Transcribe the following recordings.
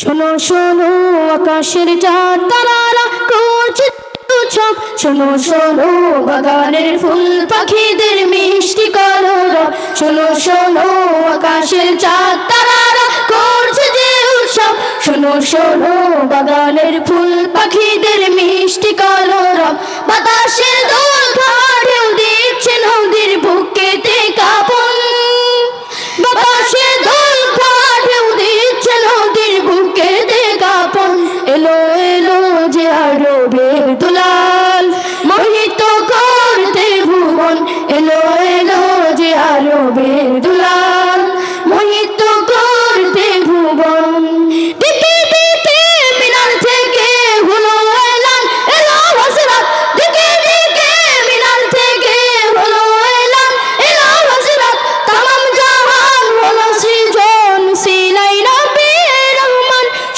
শোনো শোনো, আকাশের চাঁদ তারারা করছে শোনো শোনো, বাগানের ফুল পাখিদের মিষ্টি কলর শোনো শোনো, আকাশের চাঁদ তারারা করছে যে উৎসব। শোনো শোনো, বাগানের ফুল পাখিদের মিষ্টি কলর বাতাসের দোল ঘাটে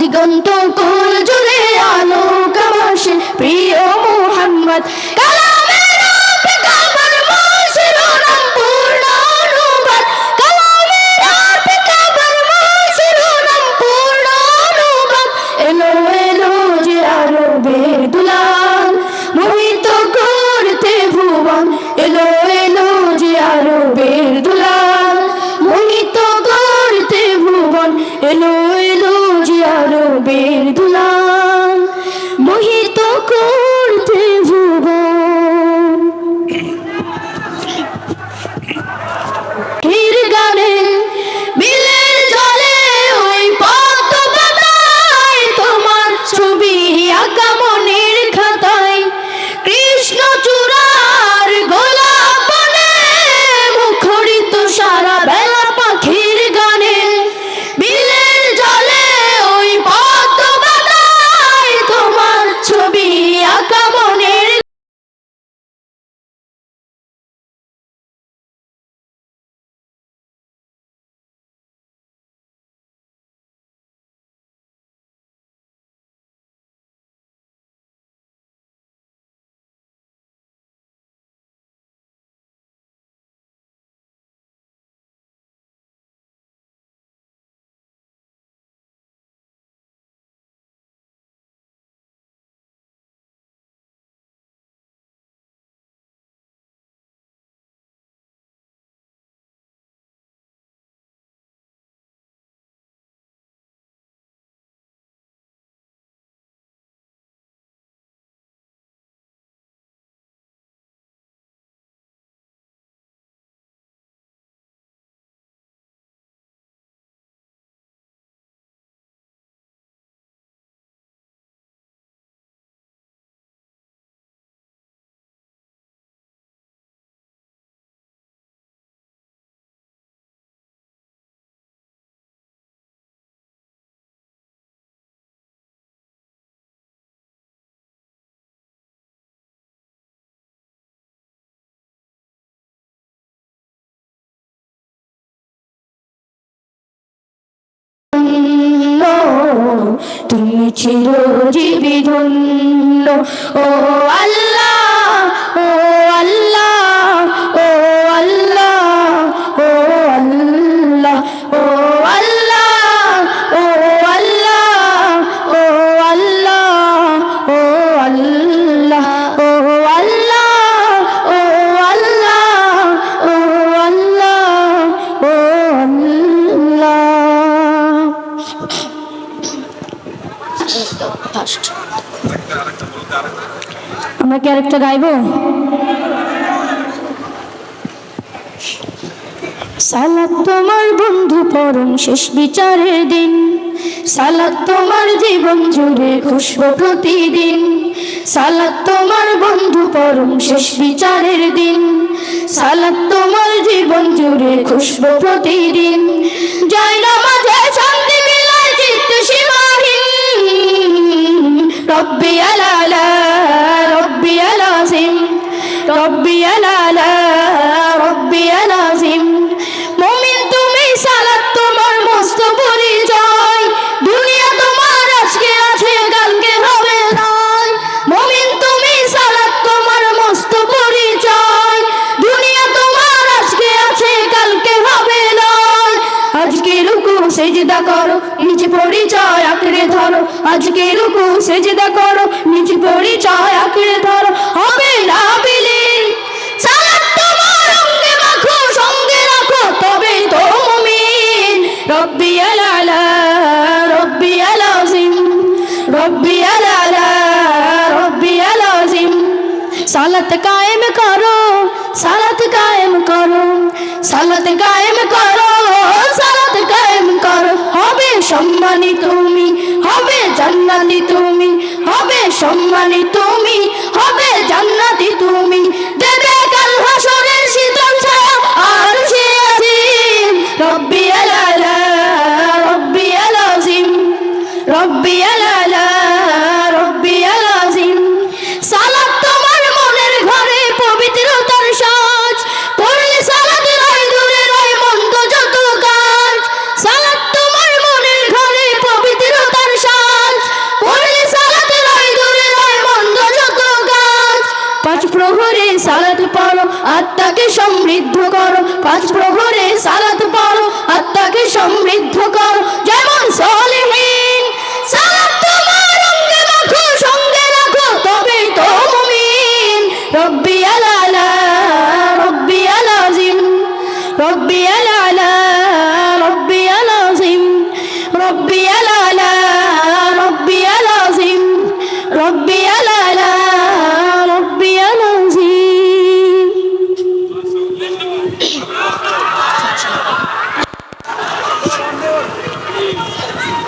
দিগন্ত কোল জুড়ে তুমি চিরজীবী ধন্য। ও আল্লাহ ও আল্লাহ কি আরেকটা গাইবো? সালাত তোমার বন্ধু পরম শেষ বিচারের দিন। সালাত তোমার জীবন জুড়ে খুশবো প্রতিদিন। সালাত তোমার বন্ধু পরম শেষ বিচারের দিন। সালাত তোমার জীবন জুড়ে খুশবো প্রতিদিন। জয় নামাজে শান্তি মিলায় চিত্ত সীমাহীন। রব্বি আলালা রব্বি আলালা রব্বি আলাজিম মুমিন তুমি সালাত তোমার মস্ত পরিচয়। দুনিয়া তোমার আজকে আছে, কালকে হবে নাই। মুমিন তুমি সালাত তোমার মস্ত পরিচয়। দুনিয়া তোমার আজকে আছে, কালকে হবে নাই। আজকে রুকু, সেজদা করো নিচে পরিচয় আঁকড়ে ধরো। আজকে রুকু, সেজদা করো নিচে পরিচয় আঁকড়ে ধরো। সালাত কায়েম করো সালাত কায়েম করো সালাত কায়েম করো সালাত কায়েম করো হবে সম্মানী তুমি, হবে জান্নাতি তুমি, হবে সম্মানী তুমি